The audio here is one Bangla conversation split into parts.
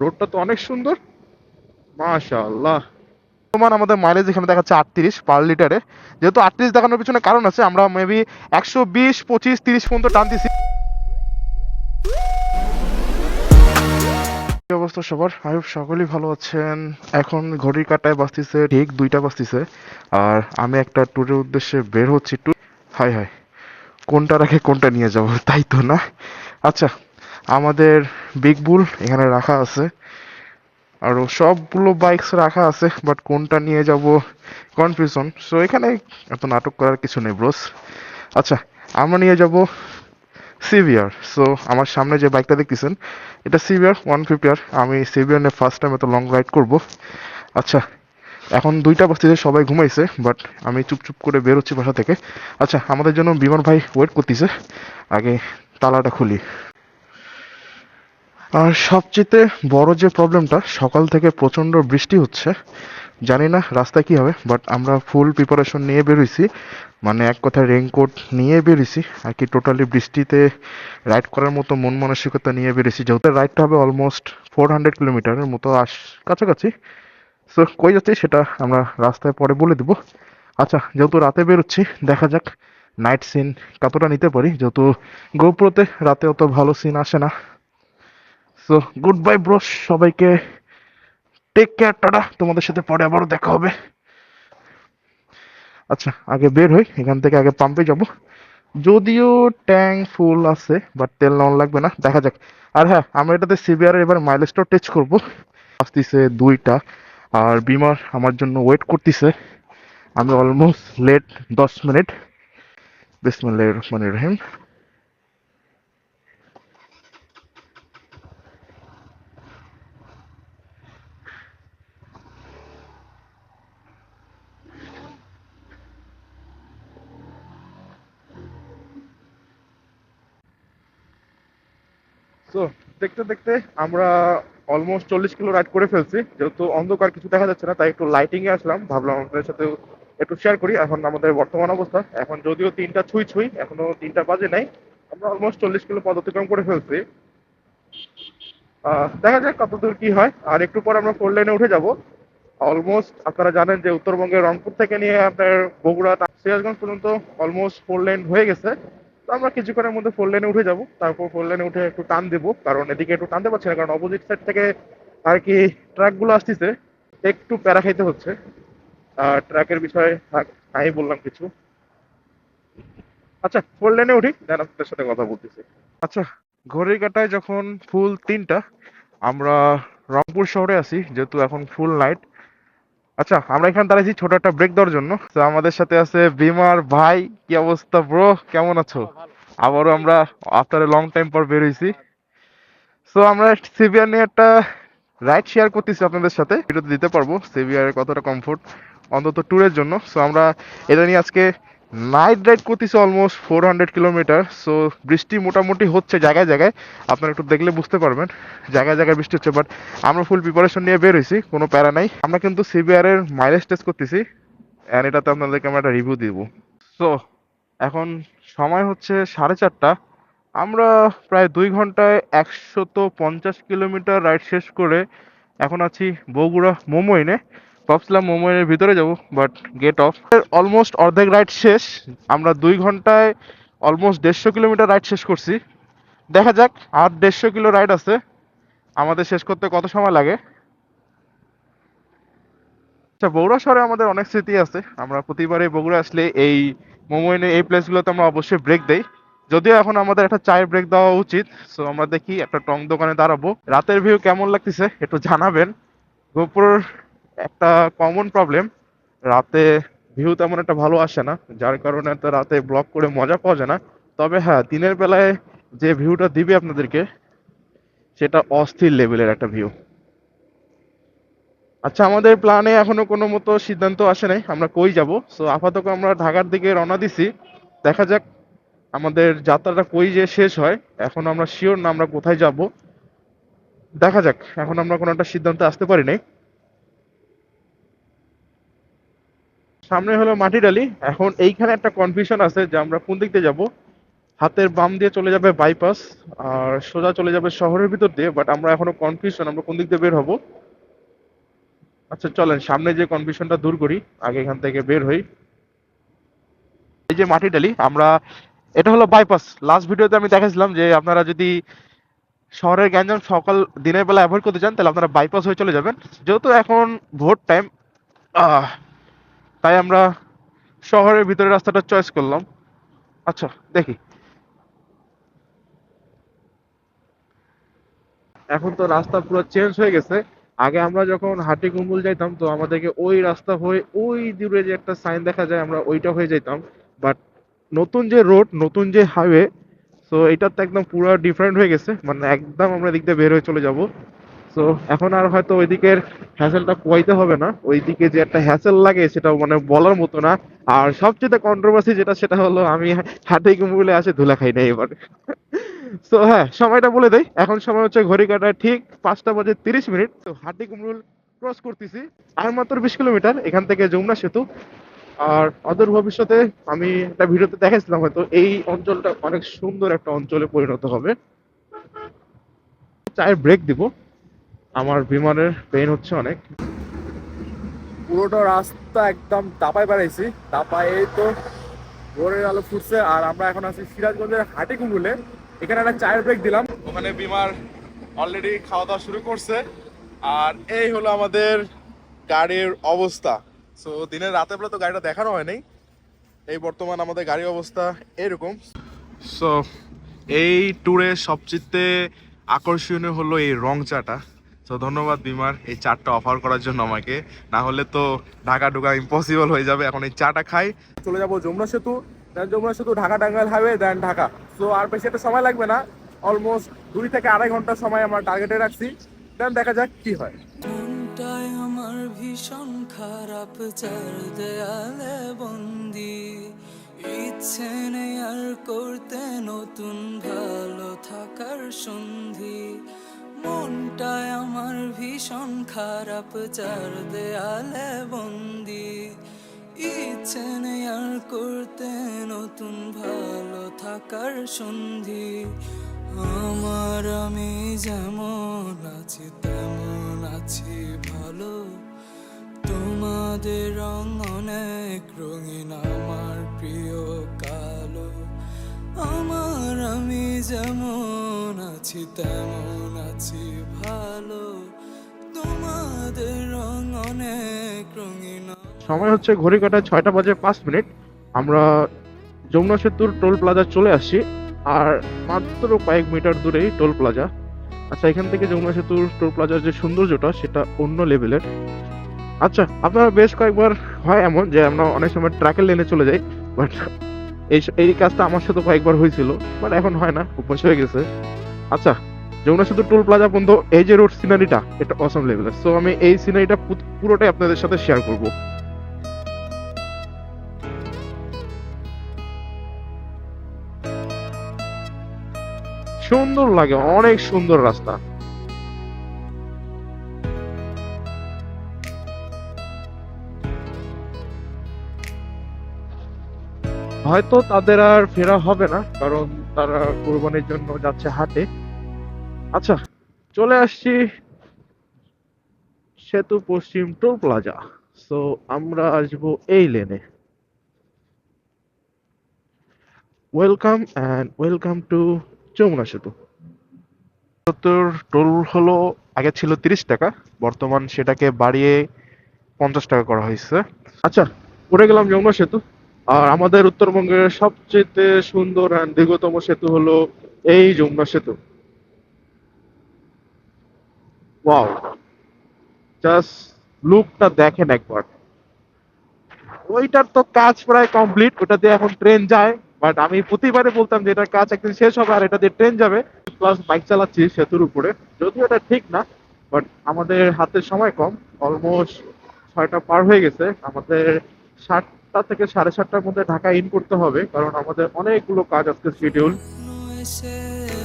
রোডটা তো অনেক সুন্দর। মাশাআল্লাহ। বর্তমান আমাদের মাইলেজ এখানে দেখাচ্ছে আটত্রিশ পার লিটারে যেহেতু আটত্রিশ দেখানোর পিছনে কারণ আছে, আমরা মেবি একশো বিশ, পঁচিশ, তিরিশ পর্যন্ত কি অবস্থা সবার? হোপ সকলেই ভালো আছেন? এখন ঘড়ির কাটায় বাজতেছে, ঠিক দুইটা বাজতেছে। আর আমি একটা ট্যুরের উদ্দেশ্যে বের হচ্ছি ট্যুর হাই হাই। কোনটা রাখে কোনটা নিয়ে যাব? তাই তো না? আচ্ছা আমাদের বিগ বুল এখানে রাখা আছে। আরও সবগুলো বাইকস রাখা আছে বাট কোনটা নিয়ে যাব কনফিউশন সো এখানে এত নাটক করার কিছু নেই ব্রোস আচ্ছা আমরা নিয়ে যাব সিভিয়ার সো আমার সামনে যে বাইকটা দেখতেছেন, এটা সিভিয়ার ওয়ান ফিফটি আর আমি সিভিয়ার নিয়ে ফার্স্ট টাইম এত লং রাইড করব। আচ্ছা এখন দুইটা বাস্তিতে সবাই ঘুমাইছে বাট আমি চুপচুপ করে বেরোচ্ছি বাসা থেকে। আচ্ছা আমাদের জন্য বিমান ভাই ওয়েট করতেছে। আগে তালাটা খুলি। আর সবচেয়ে বড় যে প্রবলেমটা সকাল থেকে প্রচণ্ড বৃষ্টি হচ্ছে। জানি না রাস্তায় কি হবে বাট আমরা ফুল প্রিপারেশন নিয়ে বেরোইছি। মানে এক কথায় রেইনকোট নিয়ে বেরিয়েছি আর কি টোটালি বৃষ্টিতে রাইড করার মতো মন মানসিকতা নিয়ে বেরিয়েছি যেহেতু রাইডটা হবে অলমোস্ট ফোর হান্ড্রেড কিলোমিটারের মতো আস, কাছাকাছি। সো কই যাচ্ছি সেটা আমরা রাস্তায় পরে বলে দেবো। আচ্ছা যেহেতু রাতে বেরোচ্ছি, দেখা যাক নাইট সিন কতটা নিতে পারি। যেহেতু গোপ্রোতে রাতে অত ভালো সিন আসে না। সো গুড বাই ব্রো সবাইকে টেক কেয়ার টাটা। তোমাদের সাথে পরে আবারও দেখা হবে। আচ্ছা আগে বের হই। এখান থেকে আগে পাম্পে যাব। যদিও ট্যাঙ্ক ফুল আছে বাট তেল নেওয়া লাগবে না। দেখা যাক। আর হ্যাঁ আমরা এটাতে সিবিআর এবার মাইলেজটাও টেচ করব। আসতেছে দুইটা। আর বিমার আমার জন্য ওয়েট করতেছে। আমি অলমোস্ট লেট দশ মিনিট বিসমিল্লাহ রহমান রহিম। সো দেখতে দেখতে আমরা অলমোস্ট চল্লিশ কিলো রাইড করে ফেলছি। যেহেতু অন্ধকার কিছু দেখা যাচ্ছে না, তাই একটু লাইটিং এ আসলাম। ভাবলাম আপনাদের সাথে একটু শেয়ার করি। এখন আমাদের বর্তমান অবস্থা। এখন যদিও তিনটা ছুঁই ছুঁই, এখনও তিনটা বাজে নাই। আমরা অলমোস্ট চল্লিশ কিলো পদ অতিক্রম করে ফেলছি। দেখা যাক কতদূর কি হয়। আর একটু পর আমরা ফোর লাইনে উঠে যাব। অলমোস্ট আপনারা জানেন যে উত্তরবঙ্গের রংপুর থেকে নিয়ে আপনার বগুড়া সিরাজগঞ্জ পর্যন্ত অলমোস্ট ফোর লাইন হয়ে গেছে। তো আমরা কিছুক্ষণের মধ্যে ফোর লেনে উঠে যাব। তারপর ফোর লেনে উঠে একটু টান দেবো, কারণ এদিকে একটু টানতে পারছি না, কারণ অপোজিট সাইড থেকে আর কি ট্রাকগুলো আসতেছে, একটু প্যারা খাইতে হচ্ছে। আর ট্রাকের বিষয়ে আমি বললাম কিছু। আচ্ছা ফোর লেনে উঠি দেন আপনাদের সাথে কথা বলতেছি। আচ্ছা ঘড়ির কাটায় যখন ফুল তিনটা, আমরা রংপুর শহরে আছি, যেহেতু এখন ফুল নাইট আচ্ছা আমরা এখানে দাঁড়াইছি ছোট একটা ব্রেক দেওয়ার জন্য। তো আমাদের সাথে আছে বিমার ভাই। কি অবস্থা ব্রো কেমন আছো? আবারও আমরা আফটার লং টাইম পর বের হইছি। সো আমরা সিভিয়ার নিয়ে একটা রাইড শেয়ার করতেছি আপনাদের সাথে। ভিডিওতে দিতে পারব। সিভিয়ারের কতটা কমফোর্ট অন্তত ট্যুরের জন্য। সো আমরা এটা নিয়ে আজকে নাইট রাইড করতেছি almost four hundred kilometre so বৃষ্টি মোটামুটি হচ্ছে জায়গায় জায়গায়। আপনারা একটু দেখলে বুঝতে পারবেন, জায়গায় জায়গায় বৃষ্টি হচ্ছে বাট আমরা ফুল প্রিপারেশন নিয়ে বের হয়েছি, কোনো প্যারা নাই। আমরা কিন্তু সিবিআরের মাইলেজ টেস্ট করতেছি অ্যান্ড এটাতে আপনাদেরকে আমরা একটা রিভিউ দিব। সো এখন সময় হচ্ছে সাড়ে চারটা। আমরা প্রায় দুই ঘন্টায় একশত পঞ্চাশ কিলোমিটার রাইড শেষ করে এখন আছি বগুড়া মোমোইনে ভাবছিলাম মোমোইনের ভিতরে যাব বাট গেট অফ অলমোস্ট অর্ধেক রাইড শেষ। আমরা দুই ঘন্টায় অলমোস্ট দেড়শো কিলোমিটার রাইড শেষ করছি। দেখা যাক, আর দেড়শো কিলো রাইড আছে। আমাদের শেষ করতে কত সময় লাগে? আচ্ছা বগুড়া শহরে আমাদের অনেক স্মৃতি আছে। আমরা প্রতিবারে বগুড়া আসলে এই মোমোইনে এই প্লেসগুলোতে আমরা অবশ্যই ব্রেক দেই। যদিও এখন আমাদের একটা চায়ের ব্রেক দেওয়া উচিত। সো আমরা দেখি একটা টং দোকানে দাঁড়াবো। রাতের ভিউ কেমন লাগতেছে, একটু জানাবেন। গোপুরের একটা কমন প্রবলেম রাতে ভিউ তেমন একটা ভালো আসে না, যার কারণে তো রাতে ব্লক করে মজা পাওয়া যায় না। তবে হ্যাঁ দিনের বেলায় যে ভিউটা দিবে আপনাদেরকে, সেটা অস্থির লেভেলের একটা ভিউ আচ্ছা আমাদের প্ল্যানে এখনও কোনো মতো সিদ্ধান্ত আসে নাই, আমরা কই যাব? সো আপাতত আমরা ঢাকার দিকে রওনা দিছি। দেখা যাক আমাদের যাত্রাটা কই যে শেষ হয়। এখন আমরা শিওর না আমরা কোথায় যাব। দেখা যাক, এখন আমরা কোনো একটা সিদ্ধান্তে আসতে পারি নাই। সামনে হলো মাটিডালি এখন এইখানে একটা কনফিউশন আছে যে আমরা কোন দিক দিয়ে যাব। হাতের বাম দিয়ে চলে যাবে বাইপাস আর সোজা চলে যাবে শহরের ভিতর দিয়ে বাট আমরা এখনও কনফিউশন আমরা কোন দিক দিয়ে বের হব। আচ্ছা চলেন, সামনে যে কনফিউশনটা দূর করি, আগে এখান থেকে বের হই। এই যে মাটি ডালি আমরা, এটা হলো বাইপাস লাস্ট ভিডিওতে আমি দেখাছিলাম যে আপনারা যদি শহরের গ্যাঞ্জাম সকাল দিনের বেলা অ্যাভয়েড করতে চান, তাহলে আপনারা বাইপাস হয়ে চলে যাবেন। যেহেতু এখন ভোট টাইম তাই আমরা শহরের ভিতরে রাস্তাটা চয়েস করলাম। আচ্ছা দেখি। এখন তো রাস্তা পুরো চেঞ্জ হয়ে গেছে। আগে আমরা যখন হাটি কুম্বুল যাইতাম, তো আমাদেরকে ওই রাস্তা হয়ে ওই দূরে যে একটা সাইন দেখা যায়, আমরা ওইটা হয়ে যাইতাম। বাট নতুন যে রোড নতুন যে হাইওয়ে সো এটা তো একদম পুরো ডিফারেন্ট হয়ে গেছে। মানে একদম আমরা এদিক দিয়ে বের হয়ে চলে যাব। সো এখন আর হয়তো ওই দিকের হ্যাসেলটা পোয়াইতে হবে না। ওইদিকে যে একটা হ্যাসেল লাগে, সেটা মানে বলার মতো না। আর সবচেয়ে কন্ট্রোভার্সি যেটা, সেটা হলো আমি হাটে কুম্বুলে আসে ধুলা খাই না এবার। তো হ্যাঁ সময়টা বলে দেই। এখন সময় হচ্ছে ঘড়ি কাটা ঠিক পাঁচটা বাজে তিরিশ মিনিট। তো হাটি কুমরুল ক্রস করতেছি। আর মাত্র বিশ কিলোমিটার এখান থেকে যমুনা সেতু। আর অদূর ভবিষ্যতে আমি একটা ভিডিওতে দেখাইছিলাম হয়তো এই অঞ্চলটা অনেক সুন্দর একটা অঞ্চলে পরিণত হবে। চায়ের ব্রেক দিব। আমার বিমানের পেন হচ্ছে অনেক। পুরোটা রাস্তা একদম দাপায় বেড়াইছি। দাপায় এই তো ভোরের আলো ফুটছে আর আমরা এখন আছি সিরাজগঞ্জের হাটি কুমুলে। এখানে একটা চায়ের ব্রেক দিলাম। ওখানে বিমার অলরেডি খাওয়া দাওয়া শুরু করছে। আর এই হলো আমাদের গাড়ির অবস্থা। সো দিনের রাতে বেলা তো গাড়িটা দেখানো হয় নাই। এই বর্তমান আমাদের গাড়ির অবস্থা এরকম। সো এই ট্যুরে সবচেয়ে আকর্ষণীয় হলো এই রং চাটা তো ধন্যবাদ বিমার এই চাটা অফার করার জন্য আমাকে। না হলে তো ঢাকা ঢুকা ইম্পসিবল হয়ে যাবে। এখন এই চাটা খাই। চলে যাব যমুনা সেতু। দেন যমুনা সেতু Dhaka Tangail highway then Dhaka. So আর বেশি একটা সময় লাগবে না। অলমোস্ট দুই থেকে আড়াই ঘণ্টা সময় আমরা টার্গেটে রাখছি। দেন দেখা যাক কি হয়। আমার ভীষণ খারাপ চার দেয়ালে বন্দি। ইচ্ছে নেই আর করতে নতুন ভালো থাকার সন্ধি। মনটায় আমার ভীষণ খারাপ চার দেয়ালে বন্দি। ইচ্ছে নেই আর করতে, নতুন ভালো থাকার সন্ধি। আমার আমি যেমন আছি, তেমন আছি ভালো। তোমাদের রং অনেক রঙিন আমার প্রিয় আমি যেমন আছি, তেমন আছি ভালো। তোমাদের রং অনেক রঙিন। সময় হচ্ছে ঘড়ি কাটায় ছয়টা বাজে পাঁচ মিনিট। আমরা যমুনা সেতুর টোল প্লাজা চলে আসছি, আর মাত্র কয়েক মিটার দূরেই টোল প্লাজা। আচ্ছা এখান থেকে যমুনা সেতুর টোল প্লাজার যে সৌন্দর্যটা, সেটা অন্য লেভেলের। আচ্ছা আপনারা বেশ কয়েকবার হয় এমন যে আমরা অনেক সময় ট্রাকের লেনে চলে যাই বাট এই কাজটা আমার সাথে কয়েকবার হয়েছিল বাট এখন হয় না অভ্যাস হয়ে গেছে। আচ্ছা যমুনা সেতু টোল প্লাজা পর্যন্ত এই যে রোড সিনারিটা এটা অসম লেভেলের সো আমি এই সিনারিটা পুরোটাই আপনাদের সাথে শেয়ার করব। সুন্দর লাগে, অনেক সুন্দর রাস্তা। হয়তো তাদের আর ফেরা হবে না, কারণ তারা কোরবানির জন্য যাচ্ছে হাটে। আচ্ছা চলে আসছি সেতু পশ্চিম টোল প্লাজা। সো আমরা আসব এই লেনে welcome and welcome to Jamuna সেতু। সত্তর টোল হলো, আগে ছিল তিরিশ টাকা, বর্তমান সেটাকে বাড়িয়ে পঞ্চাশ টাকা করা হয়েছে। আচ্ছা পড়ে গেলাম যমুনা সেতু। আর আমাদের উত্তরবঙ্গের সবচেয়ে সুন্দর অ্যান্ড দীর্ঘতম সেতু হলো এই যমুনা সেতু। ওয়াও জাস্ট লুকটা দেখেন একবার। ওইটার তো কাজ প্রায় কমপ্লিট ওটা দিয়ে এখন ট্রেন যায় বাট আমি প্রতিবারে বলতাম যে এটার কাজ একদিন শেষ হবে আর এটা দিয়ে ট্রেন যাবে। প্লাস বাইক চালাচ্ছি সেতুর উপরে। যদিও এটা ঠিক না বাট আমাদের হাতে সময় কম অলমোস্ট ছয়টা পার হয়ে গেছে। আমাদের সাতটা থেকে সাড়ে সাতটার মধ্যে ঢাকা ইন করতে হবে, কারণ আমাদের অনেকগুলো কাজ আজকে শিডিউল Say.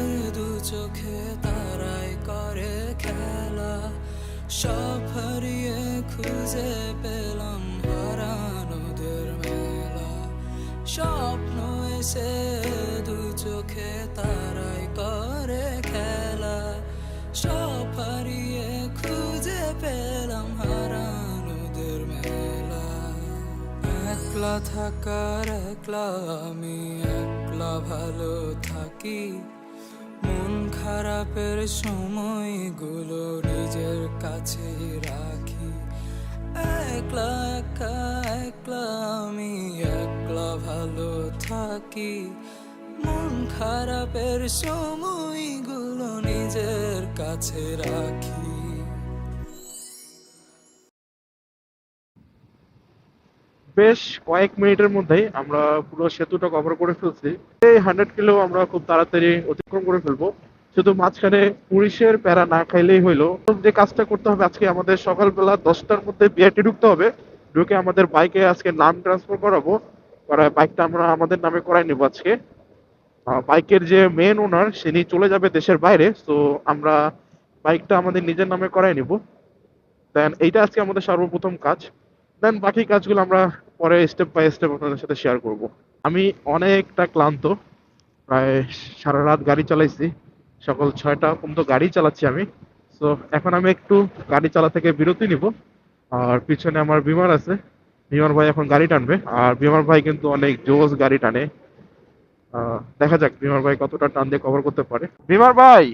খুঁজে পেলাম একলা থাকার একলা, আমি একলা ভালো থাকি। মন খারাপের সময়গুলো নিজের কাছে রাখি। একলা, একা, একলা, আমি একলা ভালো থাকি। মন খারাপের সময়গুলো নিজের কাছে রাখি। বেশ কয়েক মিনিটের মধ্যেই আমরা পুরো সেতুটা কভার করে ফেলছি। এই হান্ড্রেড কিলো আমরা খুব তাড়াতাড়ি অতিক্রম করে ফেলব। শুধু মাঝখানে পুলিশের প্যারা না খাইলেই হইল। যে কাজটা করতে হবে আজকে আমাদের সকালবেলা দশটার মধ্যে বিআরটি ঢুকতে হবে। ঢুকে আমাদের বাইকে আজকে নাম ট্রান্সফার করাবো। করায় বাইকটা আমরা আমাদের নামে করাই নিবো আজকে। বাইকের যে মেন ওনার তিনি চলে যাবে দেশের বাইরে। তো আমরা বাইকটা আমাদের নিজের নামে করাই নিব। দেন এইটা আজকে আমাদের সর্বপ্রথম কাজ। দেন বাকি কাজগুলো আমরা পরে স্টেপ বাই স্টেপ আপনাদের সাথে শেয়ার করব। আমি অনেকটা ক্লান্ত, প্রায় সারা রাত গাড়ি চালাইছি, সকাল ছয়টা পর্যন্ত গাড়ি চালাচ্ছি আমি। তো এখন আমি একটু গাড়ি চালা থেকে বিরতি নিব। আর পিছনে আমার বিমার আছে। বিমার ভাই এখন গাড়ি টানবে। আর বিমার ভাই কিন্তু অনেক জোস গাড়ি টানে। দেখা যাক বিমার ভাই কতটা টান দিয়ে কভার করতে পারে। বিমার ভাই,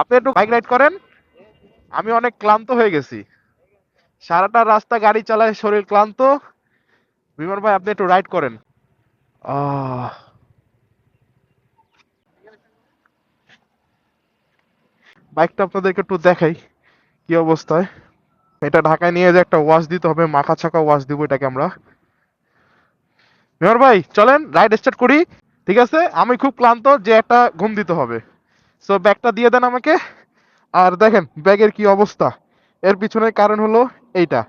আপনি একটু বাইক রাইড করেন। আমি অনেক ক্লান্ত হয়ে গেছি। সারাটা রাস্তা গাড়ি চালায় শরীর ক্লান্ত। বিমান ভাই, আপনি একটু রাইড করেন। বাইকটা আপনাদেরকে একটু দেখাই, কি অবস্থায়। এটা ঢাকায় নিয়ে যে একটা ওয়াশ দিতে হবে, মাখা ছাকা ওয়াশ দিব এটাকে আমরা। মেয়র ভাই, চলেন রাইড স্টার্ট করি। ঠিক আছে? আমি খুব ক্লান্ত যে একটা ঘুম দিতে হবে। সো ব্যাগটা দিয়ে দেন আমাকে। আর দেখেন ব্যাগের কি অবস্থা। এর পিছনের কারণ হলো এইটা।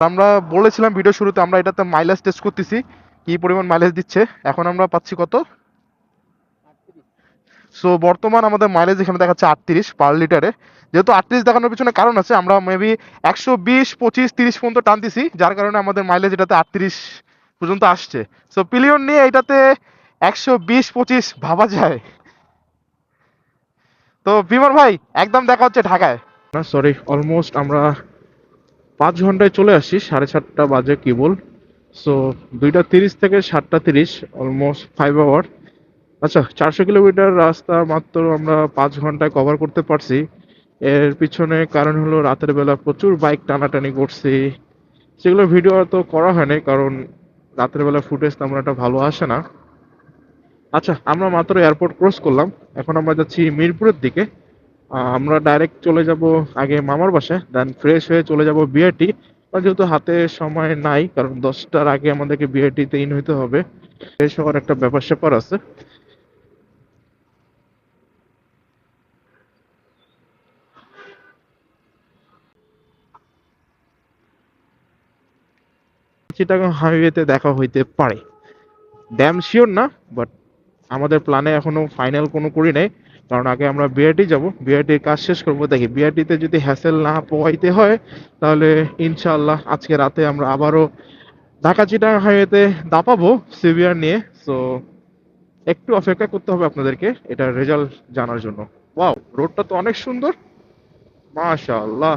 আমরা বলেছিলাম ভিডিও শুরুতে, আমরা এটাতে মাইলেজ টেস্ট করতেছি, কি পরিমাণ মাইলেজ দিচ্ছে, এখন আমরা পাচ্ছি কত? সো বর্তমান আমাদের মাইলেজ এখানে দেখাচ্ছে আটত্রিশ পার লিটারে যেহেতু আটত্রিশ দেখানোর পিছনে কারণ আছে, আমরা মেবি একশো বিশ, পঁচিশ, তিরিশ পর্যন্ত টানতেছি, যার কারণে আমাদের মাইলেজ এটাতে আটত্রিশ পর্যন্ত আসছে। সো পিলিয়ন নিয়ে এটাতে একশো বিশ, পঁচিশ ভাবা যায়। তো বিমর ভাই, একদম দেখা হচ্ছে ঢাকায়। না সরি অলমোস্ট আমরা পাঁচ ঘন্টায় চলে আসি সাড়ে সাতটা বাজে কেবল। সো দুইটা তিরিশ থেকে সাতটা তিরিশ অলমোস্ট ফাইভ আওয়ার আচ্ছা চারশো কিলোমিটার রাস্তা মাত্র আমরা পাঁচ ঘন্টায় কভার করতে পারছি। এর পিছনে কারণ হলো রাতের বেলা প্রচুর বাইক টানাটানি করছি। সেগুলো ভিডিও তো করা হয়নি, কারণ রাতের বেলা ফুটেজ তেমন একটা ভালো আসে না। আচ্ছা আমরা মাত্র এয়ারপোর্ট ক্রস করলাম। এখন আমরা যাচ্ছি মিরপুরের দিকে। আমরা ডাইরেক্ট চলে যাব আগে মামার বাসায় দেন ফ্রেশ হয়ে চলে যাব বিআরটি যেহেতু হাতে সময় নাই, কারণ দশটার আগে আমাদেরকে বিআরটিতে ইন হইতে হবে। ফ্রেশ হওয়ার একটা ব্যাপার স্যাপার আছে। চিটাগাং হাইওয়েতে দেখা হইতে পারে। ড্যাম শিওর না বাট আমাদের প্ল্যানে এখনও ফাইনাল কোনো করি নাই। কারণ আগে আমরা বিআরটি যাব। বিআরটির কাজ শেষ করব। দেখি বিআরটিতে যদি হ্যাসেল না পোয়াইতে হয়, তাহলে ইনশাল্লাহ আজকে রাতে আমরা আবারও ঢাকা চিটাগাং হাইওয়েতে দাপাবো সিভিআর নিয়ে। সো একটু অপেক্ষা করতে হবে আপনাদেরকে। এটার রেজাল্ট জানার জন্য। ওয়াও রোডটা তো অনেক সুন্দর। মাশাআল্লাহ।